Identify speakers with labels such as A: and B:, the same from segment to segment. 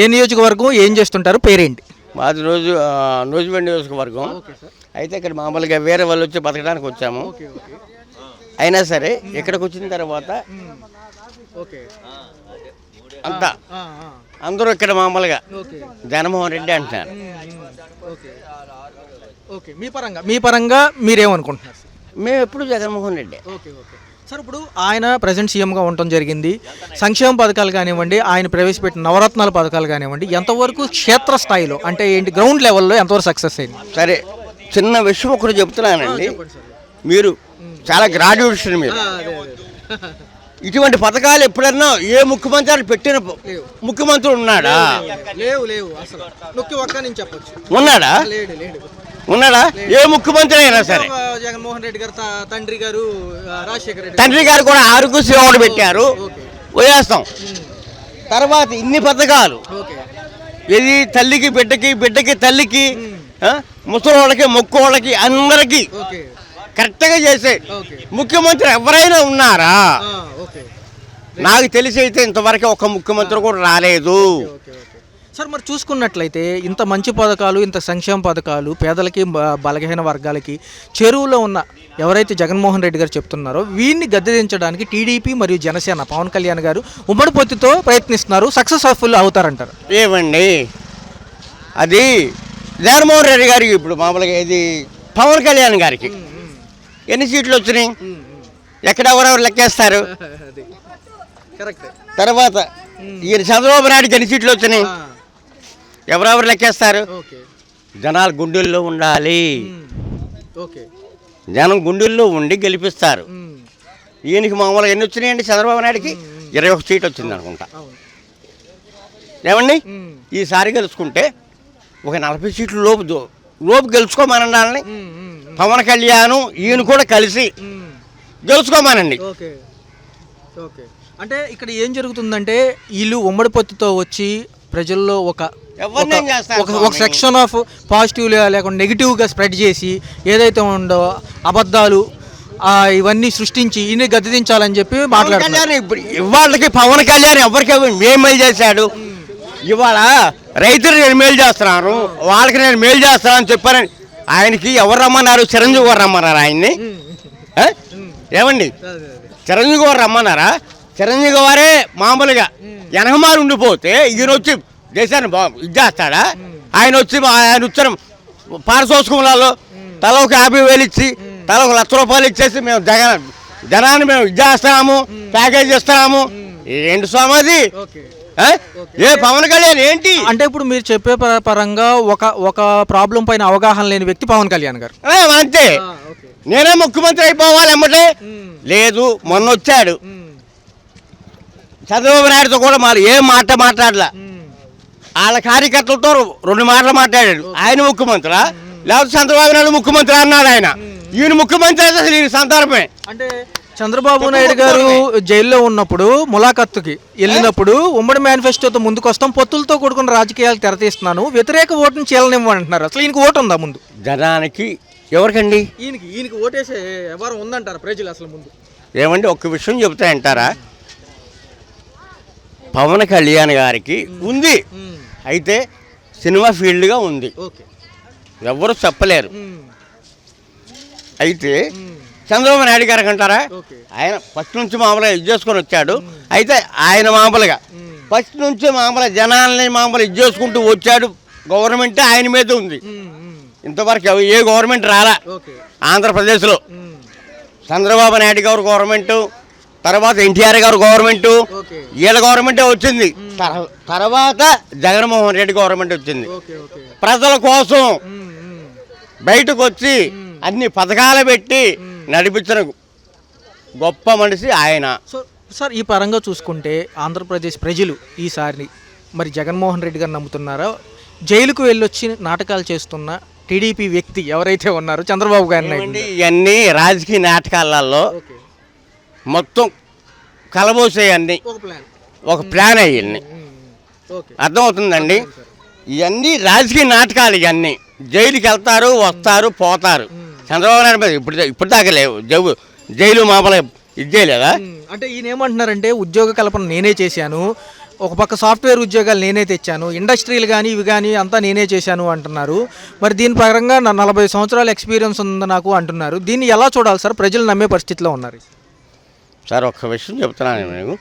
A: ఏ నియోజకవర్గం ఏం చేస్తుంటారు? పేరేంటి?
B: మాది రోజు నూజివీడు నియోజకవర్గం. అయితే ఇక్కడ మామూలుగా వేరే వాళ్ళు వచ్చి బతకడానికి వచ్చాము. అయినా సరే ఇక్కడికి వచ్చిన తర్వాత
A: ఓకే.
B: అంతా. అందరూ ఇక్కడ మామూలుగా జగన్మోహన్ రెడ్డి అంటున్నారు.
A: మీ పరంగా మీ పరంగా మీరేమనుకుంటున్నారు?
B: మేము ఎప్పుడు Jaganmohan Reddy.
A: Okay okay. Sir ఇప్పుడు ఆయన ప్రజెంట్ సీఎంగా ఉండటం జరిగింది. సంక్షేమ పథకాలు కానివ్వండి ఆయన ప్రవేశపెట్టిన నవరత్నాల పథకాలు కానివ్వండి ఎంతవరకు క్షేత్ర స్థాయిలో అంటే ఏంటి గ్రౌండ్ లెవెల్లో ఎంతవరకు సక్సెస్ అయింది?
B: సరే చిన్న విషయం ఒకటి చెప్తున్నానండి. మీరు చాలా గ్రాడ్యుయేషన్ మీరు. ఇటువంటి పథకాలు ఎప్పుడన్నా ఏ ముఖ్యమంత్రి పెట్టిన ముఖ్యమంత్రి ఉన్నాడా?
A: లేవు లేవు అసలు.
B: ఉన్నాడా? ఉన్నాడా? ఏ ముఖ్యమంత్రి అయినా సరే.
A: జగన్మోహన్ రెడ్డి గారు తండ్రి గారు రాజశేఖర రెడ్డి
B: తండ్రి గారు కూడా ఆరోగ్య సేవలు పెట్టారు. వేస్తాం తర్వాత ఇన్ని పథకాలు. ఇది తల్లికి బిడ్డకి బిడ్డకి తల్లికి ముసలోళ్ళకి మొక్కోళ్ళకి అందరికి కరెక్ట్గా చేసే ముఖ్యమంత్రి ఎవరైనా ఉన్నారా? నాకు తెలిసి అయితే ఇంతవరకు ఒక ముఖ్యమంత్రి కూడా రాలేదు.
A: సార్ మరి చూసుకున్నట్లయితే ఇంత మంచి పథకాలు ఇంత సంక్షేమ పథకాలు పేదలకి బలహీన వర్గాలకి చెరువులో ఉన్న ఎవరైతే జగన్మోహన్ రెడ్డి గారు చెప్తున్నారో వీరిని గద్దెదించడానికి టీడీపీ మరియు జనసేన పవన్ కళ్యాణ్ గారు ఉమ్మడి పొత్తుతో ప్రయత్నిస్తున్నారు. సక్సెస్ఫుల్ అవుతారంటారు.
B: ఏమండి? అది జగన్మోహన్ రెడ్డి గారికి ఇప్పుడు మామూలుగా ఇది పవన్ కళ్యాణ్ గారికి. ఎన్ని సీట్లు వచ్చినాయి? ఎక్కడ ఎవరెవరు లెక్కేస్తారు? తర్వాత ఈయన చంద్రబాబు నాయుడుకి ఎన్ని సీట్లు వచ్చినాయి? ఎవరెవరు లెక్కేస్తారు? జనాలు గుండెల్లో ఉండాలి.
A: ఓకే.
B: జనం గుండెల్లో ఉండి గెలిపిస్తారు. ఈయనకి మామూలుగా ఎన్ని వచ్చినాయండి చంద్రబాబు నాయుడుకి? ఇరవై ఒక సీట్ వచ్చింది అనుకుంటా. ఏమండి? ఈసారి గెలుచుకుంటే ఒక నలభై సీట్లు లోపు లోపు గెలుచుకోమనండి పవన్ కళ్యాణ్ ఈయన కూడా కలిసి గెలుచుకోమనండి.
A: అంటే ఇక్కడ ఏం జరుగుతుందంటే వీళ్ళు ఉమ్మడి పొత్తుతో వచ్చి ప్రజల్లో ఒక ఒక సెక్షన్ ఆఫ్ పాజిటివ్ లేకుండా నెగిటివ్గా స్ప్రెడ్ చేసి ఏదైతే ఉందో అబద్ధాలు ఇవన్నీ సృష్టించి ఈయన గద్దెదించాలని చెప్పి మాట్లాడుతున్నారు.
B: ఇప్పుడు ఇవాళకి పవన్ కళ్యాణ్ ఎవరికి ఏం మేలు చేశాడు? ఇవాళ రైతులు నేను మేలు చేస్తున్నాను వాళ్ళకి నేను మేలు చేస్తానని చెప్పారని ఆయనకి ఎవరు రమ్మన్నారు? చిరంజీవి గారు రమ్మన్నారు ఆయన్ని? ఏమండి? చిరంజీవి గారు రమ్మన్నారా? చిరంజీవి గారే మామూలుగా. వెనకమారు ఉండిపోతే ఈయన వచ్చి దేశాన్ని ఇది చేస్తాడా? ఆయన వచ్చి ఆయన వచ్చిన పారితోషికంలలో తల ఒక యాభై వేలు ఇచ్చి తల ఒక లక్ష రూపాయలు ఇచ్చేసి మేము జగన్ జనాన్ని మేము ఇది చేస్తున్నాము ప్యాకేజ్ ఇస్తున్నాము ఏంటి స్వామి? ఏ? పవన్ కళ్యాణ్ ఏంటి?
A: అంటే ఇప్పుడు మీరు చెప్పే పరంగా ఒక ఒక ప్రాబ్లం పైన అవగాహన లేని వ్యక్తి పవన్ కళ్యాణ్ గారు.
B: అంతే. నేనే ముఖ్యమంత్రి అయిపోవాలి అమ్మటే. లేదు మొన్న వచ్చాడు చంద్రబాబు నాయుడుతో కూడా మరి ఏం మాట మాట్లాడలా. వాళ్ళ కార్యకర్తలతో రెండు మాటలు మాట్లాడాడు. ఆయన ముఖ్యమంత్రి? లేకపోతే చంద్రబాబు నాయుడు ముఖ్యమంత్రి అన్నాడు ఆయన. ఈయన ముఖ్యమంత్రి అయితే అసలు ఈయన సందర్భమే
A: అంటే చంద్రబాబు నాయుడు గారు జైల్లో ఉన్నప్పుడు ములాఖత్తుకి వెళ్ళినప్పుడు ఉమ్మడి మేనిఫెస్టోతో ముందుకు వస్తాం పొత్తులతో కూడుకున్న రాజకీయాలు తెరతీస్తున్నాను వ్యతిరేక ఓటుని చీలనివ్వమంటున్నారు. అసలు ఈయనకి ఓటు ఉందా ముందు?
B: జనానికి ఎవరికండి?
A: ఈయనకి ఈయనకి ఓటేసే ఎవరు ఉందంటారు ప్రజలు అసలు ముందు?
B: ఏమండి ఒక్క విషయం చెప్తా అంటారా పవన్ కళ్యాణ్ గారికి ఉంది. అయితే సినిమా ఫీల్డ్గా ఉంది. ఎవరు చెప్పలేరు. అయితే చంద్రబాబు నాయుడు గారికి అంటారా ఆయన ఫస్ట్ నుంచి మామూలుగా ఇది చేసుకొని వచ్చాడు. అయితే ఆయన మామూలుగా ఫస్ట్ నుంచి మామూలుగా జనాల్ని మామూలుగా ఇది చేసుకుంటూ వచ్చాడు. గవర్నమెంట్ ఆయన మీద ఉంది. ఇంతవరకు ఏ గవర్నమెంట్ రాలా? ఆంధ్రప్రదేశ్లో. చంద్రబాబు నాయుడు గారు గవర్నమెంట్ తర్వాత ఎన్టీఆర్ గారు గవర్నమెంట్ వీళ్ళ గవర్నమెంటే వచ్చింది. తర- తర్వాత జగన్మోహన్ రెడ్డి గవర్నమెంట్ వచ్చింది. ప్రజల కోసం బయటకు వచ్చి అన్ని పథకాలు పెట్టి నడిపించిన గొప్ప మనిషి ఆయన.
A: సో సార్ ఈ పరంగా చూసుకుంటే ఆంధ్రప్రదేశ్ ప్రజలు ఈసారి మరి జగన్మోహన్ రెడ్డి గారు నమ్ముతున్నారో? జైలుకు వెళ్ళొచ్చి నాటకాలు చేస్తున్న టీడీపీ వ్యక్తి ఎవరైతే ఉన్నారో చంద్రబాబు గారిని
B: ఇవన్నీ రాజకీయ నాటకాలలో మొత్తం కలబోసే అన్ని.
A: ఒక ప్లాన్
B: ఒక ప్లాన్ అయ్యింది.
A: ఓకే
B: అర్థమవుతుందండి? ఇవన్నీ రాజకీయ నాటకాలు ఇవన్నీ. జైలుకి వెళ్తారు వస్తారు పోతారు. చంద్రబాబు నాయుడు మీద ఇప్పుడు ఇప్పుడు దాకా లేవు. జైలు జైలు మామూలుగా ఇది చేయలేదా?
A: అంటే ఈయన ఏమంటున్నారంటే ఉద్యోగ కల్పన నేనే చేశాను. ఒక పక్క సాఫ్ట్వేర్ ఉద్యోగాలు నేనే తెచ్చాను. ఇండస్ట్రీలు కానీ ఇవి కానీ అంతా నేనే చేశాను అంటున్నారు. మరి దీని పరంగా నా నలభై సంవత్సరాల ఎక్స్పీరియన్స్ ఉంది నాకు అంటున్నారు. దీన్ని ఎలా చూడాలి సార్? ప్రజలు నమ్మే పరిస్థితిలో ఉన్నారు.
B: సార్ ఒక్క విషయం చెప్తున్నాను నేను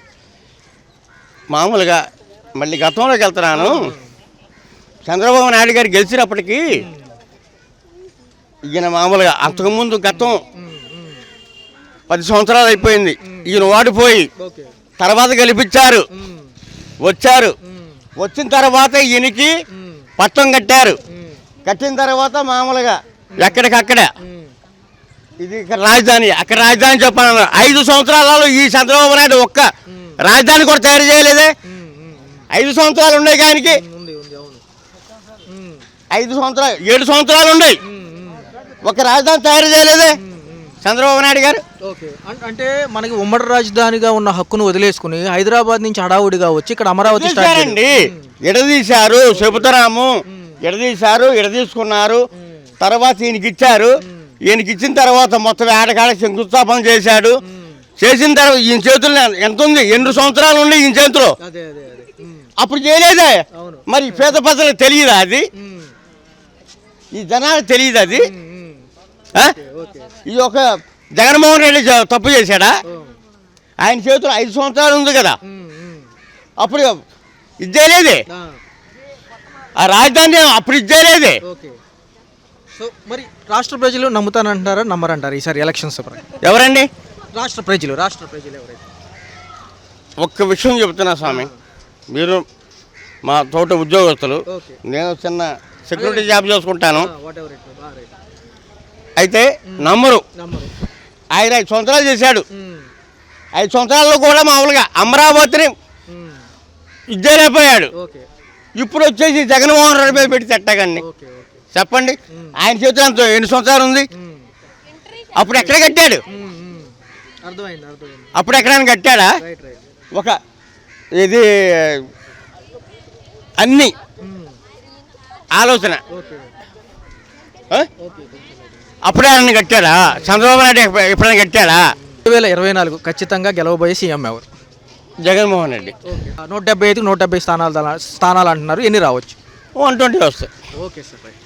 B: మామూలుగా మళ్ళీ గతంలోకి వెళ్తున్నాను. చంద్రబాబు నాయుడు గారు గెలిచినప్పటికీ ఈయన మామూలుగా అంతకుముందు గతం పది సంవత్సరాలు అయిపోయింది. ఈయన ఓడిపోయి తర్వాత గెలిపించారు. వచ్చారు. వచ్చిన తర్వాత ఈయనకి పట్టం కట్టారు. కట్టిన తర్వాత మామూలుగా ఎక్కడికక్కడ ఇది రాజధాని అక్కడ రాజధాని చెప్పాను ఐదు సంవత్సరాలలో ఈ చంద్రబాబు నాయుడు ఒక్క రాజధాని కూడా తయారు చేయలేదే. ఐదు సంవత్సరాలు ఉన్నాయి ఆయనకి?
A: అవును.
B: ఐదు సంవత్సరాలు ఏడు సంవత్సరాలు ఉన్నాయి. ఒక రాజధాని తయారు చేయలేదే చంద్రబాబు నాయుడు గారు.
A: ఓకే. అంటే మనకి ఉమ్మడి రాజధానిగా ఉన్న హక్కును వదిలేసుకుని హైదరాబాద్ నుంచి హడావుడిగా వచ్చి ఇక్కడ అమరావతి.
B: తీశారండి ఎడదీశారు చెబుతున్నాము. ఎడదీశారు ఎడదీసుకున్నారు. తర్వాత ఈయనకి ఇచ్చారు. ఈయనకి ఇచ్చిన తర్వాత మొత్తం ఏడకాడ శంకుస్థాపన చేశాడు. చేసిన తర్వాత ఈయన చేతుల్లో ఎంత ఉంది? ఎన్ని సంవత్సరాలు ఉన్నాయి ఈయన చేతిలో? అప్పుడు చేయలేదే. మరి పేద ప్రజలకు తెలియదా అది? ఈ జనాలకు తెలియదు అది? ఇది ఒక జగన్మోహన్ రెడ్డి తప్పు చేశాడా? ఆయన చేతిలో ఐదు సంవత్సరాలు ఉంది కదా. అప్పుడు ఇది చేయలేదే.
A: ఆ,
B: రాజధాని అప్పుడు ఇది చేయలేదే.
A: సో మరి రాష్ట్ర ప్రజలు నమ్ముతానంటారా నమ్మరంటారా? ఈసారి ఎలక్షన్స్?
B: ఎవరండి?
A: రాష్ట్ర ప్రజలు రాష్ట్ర ప్రజలు ఎవరైతే?
B: ఒక్క విషయం చెప్తున్నా స్వామి. మీరు మా తోట ఉద్యోగస్తులు.
A: ఓకే.
B: నేను చిన్న సెక్యూరిటీ జాబ్ చేసుకుంటాను.
A: వాట్ ఎవర్ ఇట్ రైట్
B: అయితే నమ్మరు.
A: నమ్మరు.
B: ఆయన ఐదు సంవత్సరాలు చేశాడు. ఐదు సంవత్సరాల్లో కూడా మామూలుగా అమరావతిని ఇచ్చేలేకపోయాడు
A: ఓకే.
B: ఇప్పుడు వచ్చేసి జగన్మోహన్ రెడ్డి మీద పెట్టి తిట్టకండి
A: ఓకే.
B: చెప్పండి. ఆయన చేతిలో ఎంత ఎన్ని సంవత్సరాలు ఉంది? అప్పుడు ఎక్కడ కట్టాడు? అప్పుడు ఎక్కడైనా కట్టాడా?
A: Right right.
B: ఒక ఇది అన్ని ఆలోచన. అప్పుడే ఆయన కట్టాడా? చంద్రబాబు నాయుడు ఎప్ప- ఎప్పుడైనా కట్టాడా?
A: రెండు వేల ఇరవై నాలుగు ఖచ్చితంగా గెలవబోయే సీఎం ఎవరు?
B: జగన్మోహన్ రెడ్డి.
A: నూట డెబ్బై ఐదుకి నూట డెబ్బై స్థానాలు స్థానాలు అంటున్నారు. ఎన్ని రావచ్చు?
B: వన్ ట్వంటీ వస్తాయి.
A: Okay sir right.